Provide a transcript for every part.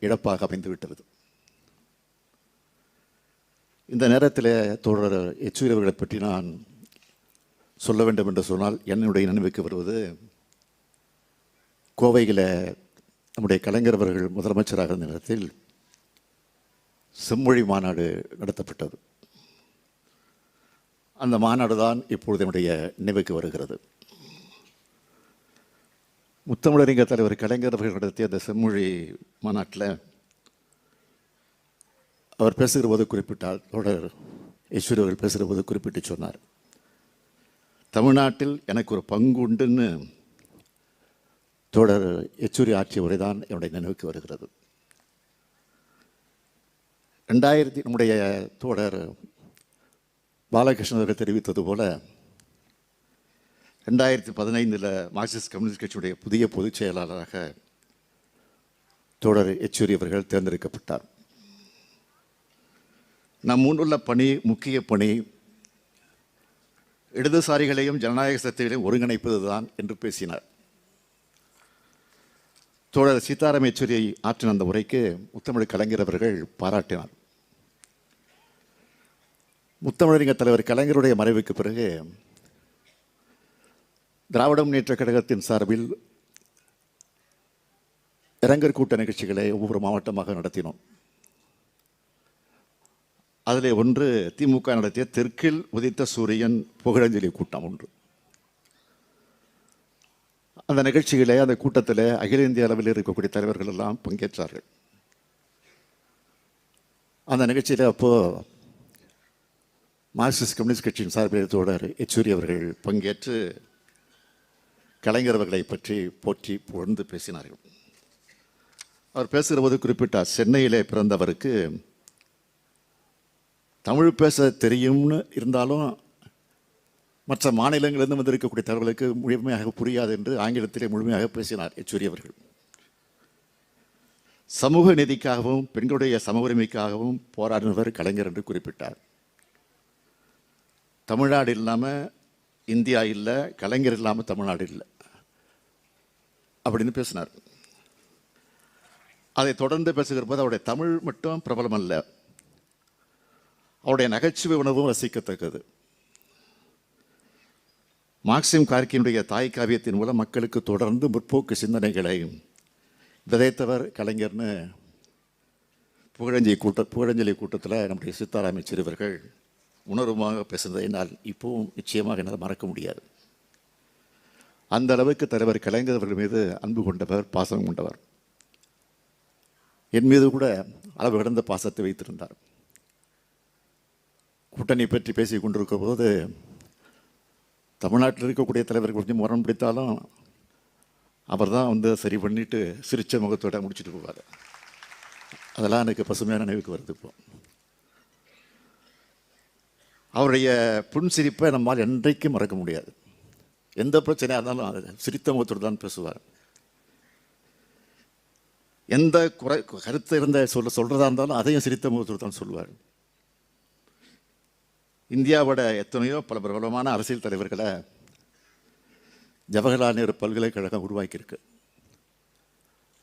இழப்பாக அமைந்து விட்டது இந்த நேரத்தில் தோழர் எச்சுரி அவர்களை பற்றி நான் சொல்ல வேண்டும் என்று சொன்னால் என்னுடைய நினைவுக்கு வருவது கோவையில் நம்முடைய கலைஞர் அவர்கள் முதலமைச்சராக இருந்த நேரத்தில் செம்மொழி மாநாடு நடத்தப்பட்டது. அந்த மாநாடு தான் இப்பொழுது என்னுடைய நினைவுக்கு வருகிறது. முத்தமிழறிஞர் தலைவர் கலைஞர் அவர்கள் நடத்திய அந்த செம்மொழி மாநாட்டில் அவர் பேசுகிற போது குறிப்பிட்டால் தொடர் ஈஸ்வரி அவர்கள் பேசுகிற போது குறிப்பிட்டு சொன்னார் தமிழ்நாட்டில் எனக்கு ஒரு பங்கு உண்டுன்னு தொடர் எச்சூரி ஆற்றிய உரை தான் என்னுடைய நினைவுக்கு வருகிறது. ரெண்டாயிரத்தி நம்முடைய தோழர் பாலகிருஷ்ணன் அவர்கள் தெரிவித்தது போல ரெண்டாயிரத்தி பதினைந்தில் மார்க்சிஸ்ட் கம்யூனிஸ்ட் கட்சியுடைய புதிய பொதுச் செயலாளராக தோழர் எச்சூரி அவர்கள் தேர்ந்தெடுக்கப்பட்டார். நம் முன்னுள்ள பணி முக்கிய பணி இடதுசாரிகளையும் ஜனநாயக சக்திகளையும் ஒருங்கிணைப்பது தான் என்று பேசினார். தோழர் சீதாராம் யெச்சூரியை ஆற்றின அந்த உரைக்கு முத்தமிழ் கலைஞர் அவர்கள் பாராட்டினார். முத்தமிழறிஞர் தலைவர் கலைஞருடைய மறைவுக்கு பிறகு திராவிட முன்னேற்ற கழகத்தின் சார்பில் இரங்கற் கூட்ட நிகழ்ச்சிகளை ஒவ்வொரு மாவட்டமாக நடத்தினோம். அதில் ஒன்று திமுக நடத்திய தெற்கில் உதித்த சூரியன் புகழஞ்சலி கூட்டம் ஒன்று. அந்த நிகழ்ச்சியிலே அந்த கூட்டத்தில் அகில இந்திய அளவில் இருக்கக்கூடிய தலைவர்கள் எல்லாம் பங்கேற்றார்கள். அந்த நிகழ்ச்சியில் அப்போது மார்க்சிஸ்ட் கம்யூனிஸ்ட் கட்சியின் சார்பில் தோழர் யெச்சூரி அவர்கள் பங்கேற்று கலைஞர் பற்றி போற்றி புகழ்ந்து பேசினார்கள். அவர் பேசுகிற போது குறிப்பிட்டார் சென்னையிலே பிறந்தவருக்கு தமிழ் பேச தெரியும்னு இருந்தாலும் மற்ற மாநிலங்களிலிருந்து வந்திருக்கக்கூடிய தகவலுக்கு முழுமையாக புரியாது என்று ஆங்கிலத்திலே முழுமையாக பேசினார் எச்சூரியவர்கள் சமூக நீதிக்காகவும் பெண்களுடைய சம உரிமைக்காகவும் போராடினவர் கலைஞர் என்று குறிப்பிட்டார். தமிழ்நாடு இல்லாமல் இந்தியா இல்லை கலைஞர் இல்லாமல் தமிழ்நாடு இல்லை. அப்படின்னு பேசினார். அதை தொடர்ந்து பேசுகிற போது அவருடைய தமிழ் மட்டும் பிரபலம் அல்ல அவருடைய நகைச்சுவை உணர்வும் ரசிக்கத்தக்கது. மார்க்சிம் கார்கியினுடைய தாய் காவியத்தின் மூலம் மக்களுக்கு தொடர்ந்து முற்போக்கு சிந்தனைகளை விதைத்தவர் கலைஞர்னு புகழஞ்சலி கூட்ட புகழஞ்சலி கூட்டத்தில் நம்முடைய சீதாராம் சிறுவர்கள் உணர்வுமாக பேசுனதை என்னால் இப்போவும் நிச்சயமாக என்னால் மறக்க முடியாது. அந்த அளவுக்கு தலைவர் கலைஞர் அவர்கள் மீது அன்பு கொண்டவர் பாசம் கொண்டவர். என் மீது கூட அளவு கடந்த பாசத்தை வைத்திருந்தார். கூட்டணி பற்றி பேசி கொண்டிருக்கும் போது தமிழ்நாட்டில் இருக்கக்கூடிய தலைவர்கள் கொஞ்சம் முரண் பிடித்தாலும் அவர் தான் வந்து சரி பண்ணிட்டு சிரிச்ச முகத்தோட முடிச்சுட்டு போவார். அதெல்லாம் எனக்கு பசுமையான நினைவுக்கு வருது இப்போ. அவருடைய புன்சிரிப்பை நம்மால் என்றைக்கும் மறக்க முடியாது. எந்த பிரச்சனையாக இருந்தாலும் அது சிரித்த முகத்தோடு தான் பேசுவார். எந்த குறை கருத்து இருந்த சொல்ல சொல்கிறதா இருந்தாலும் அதையும் சிரித்த முகத்தோடு தான் சொல்லுவார் இந்தியாவோட எத்தனையோ பல பிரபலமான அரசியல் தலைவர்களை ஜவஹர்லால் நேரு பல்கலைக்கழகம் உருவாக்கியிருக்கு.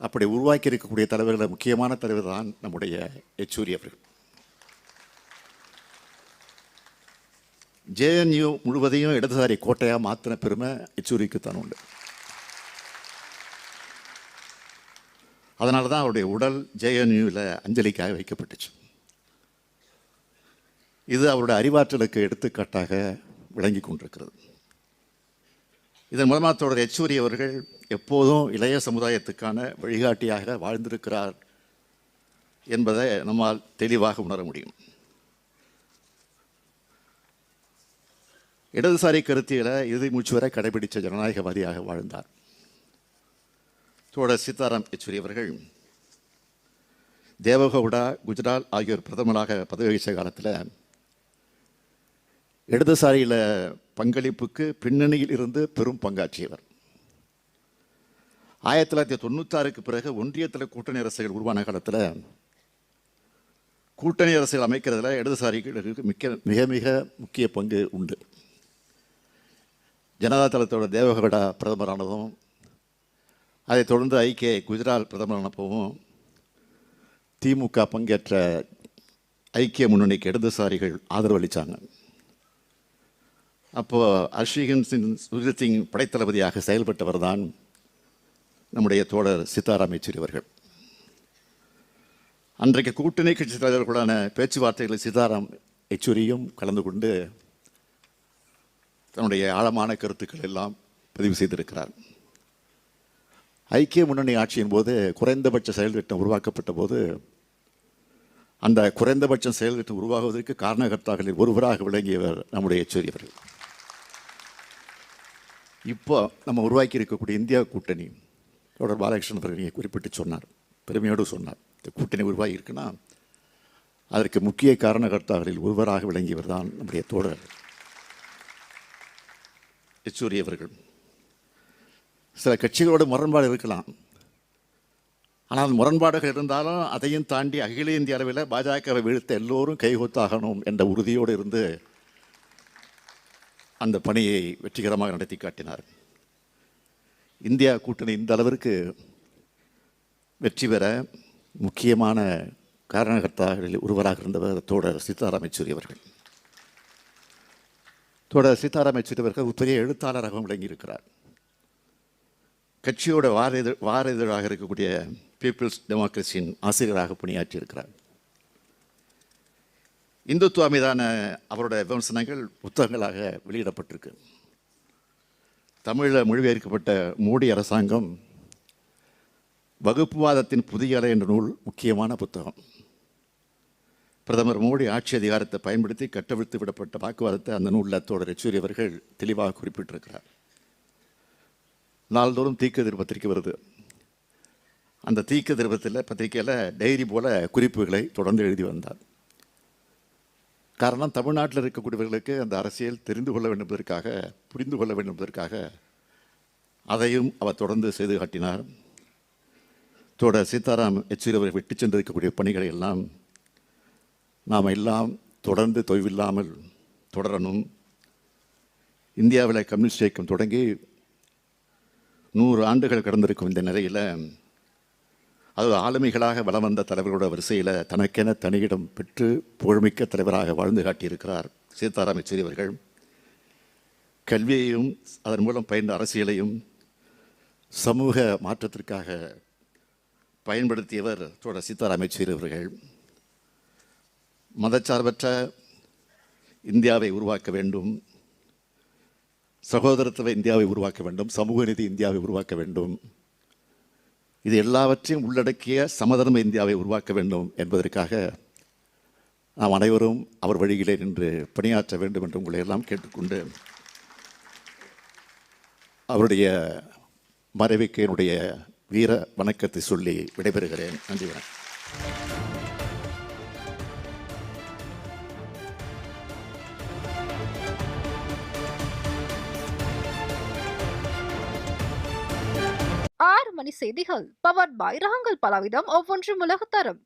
அப்படி உருவாக்கி இருக்கக்கூடிய தலைவர்களில் முக்கியமான தலைவர் தான் நம்முடைய யெச்சூரி அவர்கள். ஜேஎன்யூ முழுவதையும் இடதுசாரி கோட்டையாக மாற்றின பெருமை எச்சூரிக்குத்தான் தான் உண்டு அதனால தான் அவருடைய உடல் ஜேஎன்யூவில் அஞ்சலிக்காக வைக்கப்பட்டுச்சு. இது அவருடைய அறிவாற்றலுக்கு எடுத்துக்காட்டாக விளங்கி கொண்டிருக்கிறது. இதன் மூலமாக தொடர் எச்சூரி அவர்கள் எப்போதும் இளைய சமுதாயத்துக்கான வழிகாட்டியாக வாழ்ந்திருக்கிறார் என்பதை நம்மால் தெளிவாக உணர முடியும். இடதுசாரி கருத்தியலை இறுதி மூச்சு வரை கடைபிடித்த ஜனநாயகவாதியாக வாழ்ந்தார். தோழர் சீதாராம் யெச்சூரி அவர்கள் தேவகவுடா குஜராத் ஆகியோர் பிரதமராக பதவி வகித்த காலத்தில் இடதுசாரியில் பங்களிப்புக்கு பின்னணியில் இருந்து பெரும் பங்காற்றியவர். ஆயிரத்தி தொள்ளாயிரத்தி தொண்ணூத்தாறுக்கு பிறகு ஒன்றியத்தில் கூட்டணி அரசுகள் உருவான காலத்தில் கூட்டணி அரசுகள் அமைக்கிறதுல இடதுசாரிகளுக்கு மிக்க மிக மிக முக்கிய பங்கு உண்டு. ஜனதா தளத்தோட பிரதமரானதும் அதைத் தொடர்ந்து ஐக்கிய குஜராத் பிரதமரானப்பவும் திமுக பங்கேற்ற ஐக்கிய முன்னணிக்கு இடதுசாரிகள் ஆதரவு அளித்தாங்க ஹர்ஷிகன் சிங் சுஜித் சிங் படைத்தளபதியாக செயல்பட்டவர் தான் நம்முடைய தோழர் சீதாராம் யெச்சூரி அவர்கள். அன்றைக்கு கூட்டணி கட்சி தலைவர்களுடான பேச்சுவார்த்தைகளில் சீதாராம் யெச்சூரியும் கலந்து கொண்டு தன்னுடைய ஆழமான கருத்துக்கள் எல்லாம் பதிவு செய்திருக்கிறார். ஐக்கிய முன்னணி ஆட்சியின் போது குறைந்தபட்ச செயல் திட்டம் உருவாக்கப்பட்ட போது அந்த குறைந்தபட்ச செயல் திட்டம் உருவாகுவதற்கு காரணகர்த்தாக்களில் ஒருவராக விளங்கியவர் நம்முடைய யெச்சூரி அவர்கள். இப்போ நம்ம உருவாக்கி இருக்கக்கூடிய இந்தியா கூட்டணி தொடர் பாலகிருஷ்ணன் அவர்கள் குறிப்பிட்டு சொன்னார் பெருமையோடு சொன்னார். இந்த கூட்டணி உருவாகி இருக்குன்னா அதற்கு முக்கிய காரணகர்த்தாக்களில் ஒருவராக விளங்கியவர் தான் நம்முடைய தோழர். யெச்சூரி அவர்கள் சில கட்சிகளோட முரண்பாடு இருக்கலாம். ஆனால் முரண்பாடுகள் இருந்தாலும் அதையும் தாண்டி அகில இந்திய அளவில் பாஜகவை வீழ்த்த எல்லோரும் கைகொத்தாகணும் என்ற உறுதியோடு இருந்து அந்த பணியை வெற்றிகரமாக நடத்தி காட்டினார். இந்தியா கூட்டணி இந்த அளவிற்கு வெற்றி பெற முக்கியமான காரணகர்த்தாக்களில் ஒருவராக இருந்தவர் தோழர் சீதாராம் யெச்சூரி அவர்கள். தொடர் சீதாராம் யெச்சூரி அவர்கள் பெரிய எழுத்தாளராகவும் விளங்கியிருக்கிறார். கட்சியோட வார இதழ் வார இதழாக இருக்கக்கூடிய பீப்புள்ஸ் டெமோக்ரஸியின் ஆசிரியராக பணியாற்றியிருக்கிறார். இந்துத்துவா மீதான அவரோட விமர்சனங்கள் புத்தகங்களாக வெளியிடப்பட்டிருக்கு. தமிழில் மொழிபெயர்க்கப்பட்ட மோடி அரசாங்கம் வகுப்புவாதத்தின் புதிய என்ற நூல் முக்கியமான புத்தகம். பிரதமர் மோடி ஆட்சி அதிகாரத்தை பயன்படுத்தி கட்டவிழ்த்து விடப்பட்ட வாக்குவாதத்தை அந்த நூலில் தோழர் யெச்சூரி அவர்கள் தெளிவாக குறிப்பிட்டிருக்கிறார். நாள்தோறும் தீக்கதிர் பத்திரிக்கை வருது. அந்த தீக்க திருப்பத்தில் பத்திரிக்கையில் டைரி போல குறிப்புகளை தொடர்ந்து எழுதி வந்தார். காரணம் தமிழ்நாட்டில் இருக்கக்கூடியவர்களுக்கு அந்த அரசியல் தெரிந்து கொள்ள வேண்டும் என்பதற்காக புரிந்து கொள்ள வேண்டும் என்பதற்காக அதையும் அவர் தொடர்ந்து செய்து காட்டினார். தோட சீதாராம் யெச்சூரி அவர்கள் விட்டு சென்றிருக்கக்கூடிய பணிகளை எல்லாம் நாம் எல்லாம் தொடர்ந்து தொய்வில்லாமல் தொடரணும். இந்தியாவில் கம்யூனிஸ்ட் இயக்கம் தொடங்கி நூறு ஆண்டுகள் கடந்திருக்கும் இந்த நிலையில் அது ஆளுமைகளாக வலம் வந்த தலைவர்களோட வரிசையில் தனக்கென தனியிடம் பெற்று புகழ்மிக்க தலைவராக வாழ்ந்து காட்டியிருக்கிறார் சீதாராம் யெச்சூரி அவர்கள். கல்வியையும் அதன் மூலம் பயின்ற அரசியலையும் சமூக மாற்றத்திற்காக பயன்படுத்தியவர் தொடர் சீதாராம் யெச்சூரி அவர்கள். மதச்சார்பற்ற இந்தியாவை உருவாக்க வேண்டும். சகோதரத்துவ இந்தியாவை உருவாக்க வேண்டும். சமூக நீதி இந்தியாவை உருவாக்க வேண்டும். இது எல்லாவற்றையும் உள்ளடக்கிய சமதர்ம இந்தியாவை உருவாக்க வேண்டும் என்பதற்காக நாம் அனைவரும் அவர் வழியிலே நின்று பணியாற்ற வேண்டும் என்று உங்களை எல்லாம் கேட்டுக்கொண்டு அவருடைய மறைவுக்கு என்னுடைய வீர வணக்கத்தை சொல்லி விடைபெறுகிறேன். நன்றி வணக்கம். ஆறு மணி செய்திகள். பவர் பாய் ரகங்கள் பலவிதம். ஒவ்வொன்றும் உலகத்தரம்.